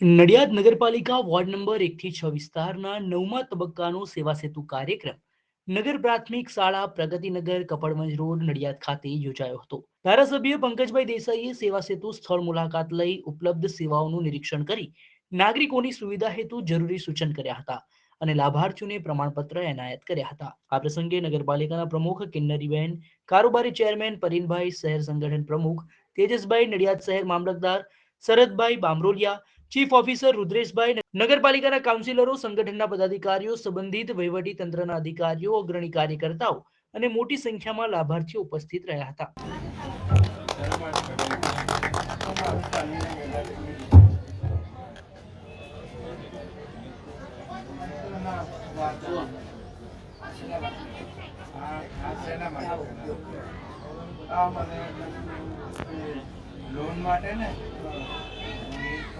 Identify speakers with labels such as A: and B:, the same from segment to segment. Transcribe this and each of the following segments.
A: નડિયાદ નગરપાલિકા ward number એકથી છ વિસ્તારના નવમા તબક્કાનો સેવા સેતુ કાર્યક્રમ નગર પ્રાથમિક શાળા પ્રગતિનગર કપડવંજ રોડ નડિયાદ ખાતે યોજાયો હતો. ધારાસભ્ય પંકજભાઈ દેસાઈએ સેવા સેતુ સ્થળ મુલાકાત લઈ ઉપલબ્ધ સેવાઓનું નિરીક્ષણ કરી નાગરિકોની સુવિધા હેતુ જરૂરી સૂચન કર્યા હતા અને લાભાર્થીઓને પ્રમાણપત્ર એનાયત કર્યા હતા. આ પ્રસંગે નગરપાલિકાના પ્રમુખ કિન્નરીબેન, કારોબારી ચેરમેન પરીનભાઈ, શહેર સંગઠન પ્રમુખ તેજસભાઈ, નડિયાદ શહેર મામલતદાર શરદભાઈ બામરોલિયા ચીફ ઓફિસર રુદ્રેશભાઈ નગરપાલિકાના કાઉન્સિલરો સંગઠનના પદાધિકારીઓ, સંબંધિત વહીવટી તંત્રના અધિકારીઓ, અગ્રણી કાર્યકર્તાઓ અને મોટી સંખ્યામાં લાભાર્થીઓ ઉપસ્થિત રહ્યા હતા.
B: લોન માટે ને એ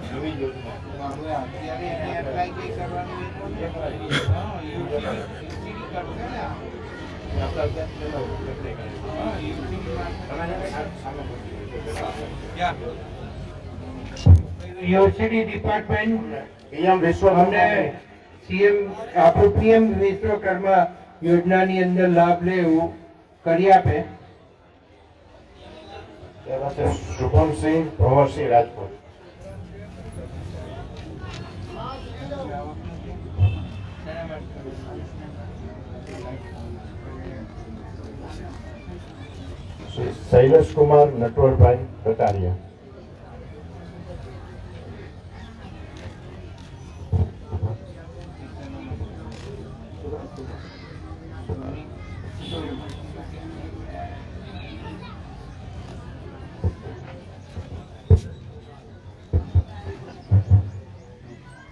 B: university department PM Vishwakarma CM
C: આપણું પીએમ વિશ્વકર્મા
B: યોજનાની અંદર લાભ લે એવું કરી આપે.
C: શુભમસિંહ ભવરસિંહ રાજપૂત શ્રી શૈલેષ કુમાર નટવરભાઈ કટારિયા.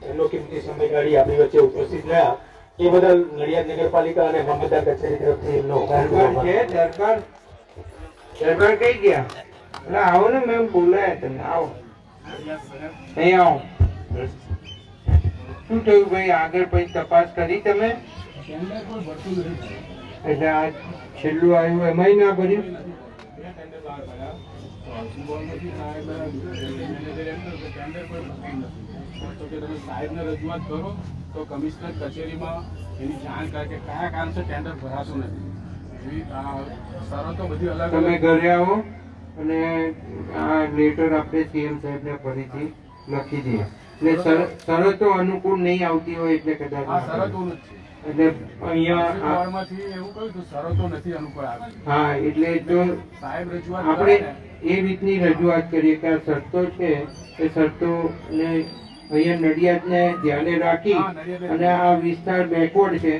D: એમનો કિંમતી સમય કાઢી આપણી વચ્ચે ઉપસ્થિત રહ્યા એ બદલ નડિયાદ નગરપાલિકા અને મામલતદાર કચેરી તરફથી એમનો
B: દરબાર છે દરબાર કઈ ગયા? એટલે આવો ને મેં બોલાયા તમે, આવો. અહીં આવો. શું થયું ભાઈ? આગળ પછી તપાસ કરી તમે? એટલે આ છેલ્લું આવ્યું, એમાંય ના ભર્યું?
E: સાહેબને રજૂઆત કરો તો કમિશનર કચેરીમાં એની જાણ કરે કે કયા કારણસર ટેન્ડર ભરાતું નથી.
B: તમે ઘરે આવો અને આ લેટર આપણે સીએમ સાહેબને ફરીથી લખી દઈએ. એટલે શરતો અનુકૂળ નહીં આવતી હોય એટલે કદાચ
E: આ
B: ના કરે.
E: શરતોનું જ છે
B: એટલે અહીંયા
E: એવું કહ્યું હતું શરતો નથી અનુકૂળ આવી
B: હા એટલે જો
E: સાહેબ રજૂઆત
B: આપણે એ રીતની રજૂઆત કરીએ કે આ શરતો છે એ શરતોને અહીંયા નડિયાદને ધ્યાને રાખી અને આ વિસ્તાર બેકવર્ડ છે.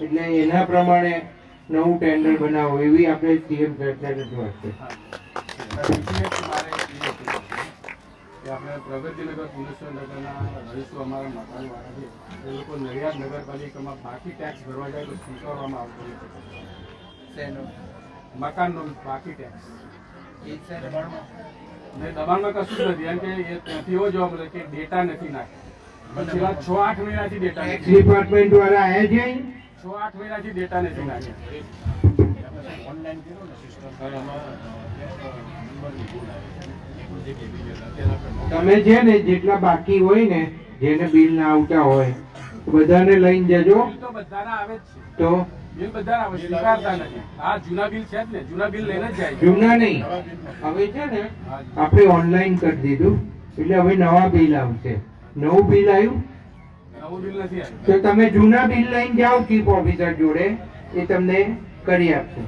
B: એટલે એના પ્રમાણે નવું ટેન્ડર બનાવો એવી આપણે સીએમ છે.
E: એ હતું કે આપણે પ્રગતિનગર પુનેશ્વરનગરના રહીશો અમારા મકાનવાળા છે એ લોકો નડિયાદ નગરપાલિકામાં બાકી ટેક્સ ભરવા જાય તો સ્વીકારવામાં આવતો નથી મકાનનો બાકી ટેક્સ ને? દબાણમાં? કશું નથી એમ કે એ ત્યાંથી એવો જવાબ મળે કે ડેટા નથી નાખ્યો. છેલ્લા છ આઠ મહિનાથી ડેટા
B: ડિપાર્ટમેન્ટ દ્વારા આવ્યા છે?
E: છ આઠ મહિનાથી ડેટા નથી નાખ્યા
C: ઓનલાઈન કર્યો ને સિસ્ટમ
B: તમે છે ને જેટલા બાકી હોય ને જેને બિલ ના આવતા હોય બધાને લઈને જજો.
E: તો બધાના આવે જ છે.
B: તો?
E: બિલ બધા આવે સ્વીકારતા નથી. આ જૂના બિલ છે જ ને. જૂના બિલ લઈને જ જાય
B: જૂના નહીં. હવે છે ને આપણે ઓનલાઈન કરી દીધું. એટલે હવે નવા બિલ આવશે. નવું બિલ આવ્યું? તો તમે જૂના બિલ લઈને જાઓ ચીફ ઓફિસર જોડે એ તમને કરી આપશે.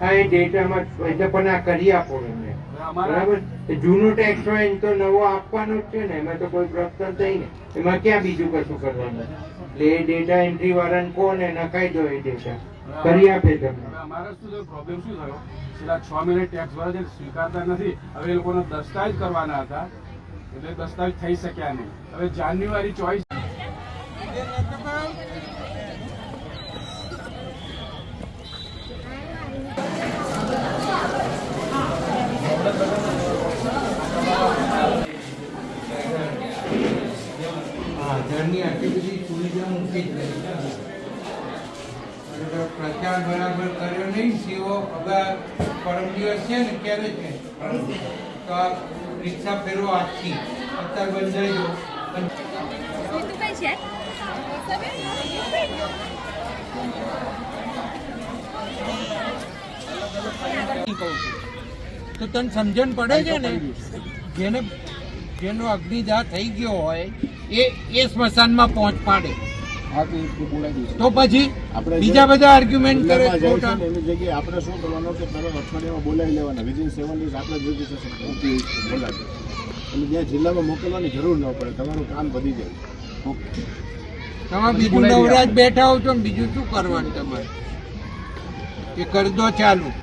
B: હા એ ડેટામાં એટલે પણ આ કરી આપો એમને. બરાબર? જૂનો ટેક્સ હોય એમ તો નવો આપવાનો જ છે ને એમાં તો કોઈ પ્રશ્ન થઈ ને. એમાં ક્યાં બીજું કશું કરવાનું? એટલે એ ડેટા એન્ટ્રી વાળાને કોને નખાઈ દો એ ડેટા કરી આપે તમને.
E: અમારે શું પ્રોબ્લેમ શું થયો? છેલ્લા છ મહિને ટેક્સ ભરે સ્વીકારતા નથી. હવે એ લોકોને દસ્તાવેજ કરવાના હતા. એટલે દસ્તાવેજ થઈ શક્યા નહીં. હવે જાન્યુઆરી ચોવીસ
B: આધારની આટલી બધી સુવિધા મૂકી જ પ્રચાર બરાબર કર્યો નહીં, સીઓ હવે પરમ દિવસ છે ને, ક્યારે છે? રિક્ષા ફેરવો આજથી અત્યારે બંધ પણ
F: તું
B: તને સમજણ પડે છે ને? જેને જેનો અગ્નિદાહ થઈ ગયો હોય, એ એ સ્મશાનમાં પહોંચ પાડે.
E: તો બોલાવી દઈશું.
B: તો પછી
C: આપણે
B: બીજા બધા આર્ગ્યુમેન્ટ કરે
C: જાય
B: ખોટા.
C: ને એની જગ્યાએ આપણે શું કરવાનું કે તમે અઠવાડિયામાં બોલાવી લેવાના. વિધિન સેવન ડેઝ આપણે રજીસ્ટ્રેશન બોલાવી અને ત્યાં જિલ્લામાં મોકલવાની જરૂર ન પડે તમારું કામ વધી જાય.
B: ઓકે તમે બીજું નવરાજ બેઠા હો છો ને બીજું શું કરવાનું તમારે? એ કરી દો ચાલુ.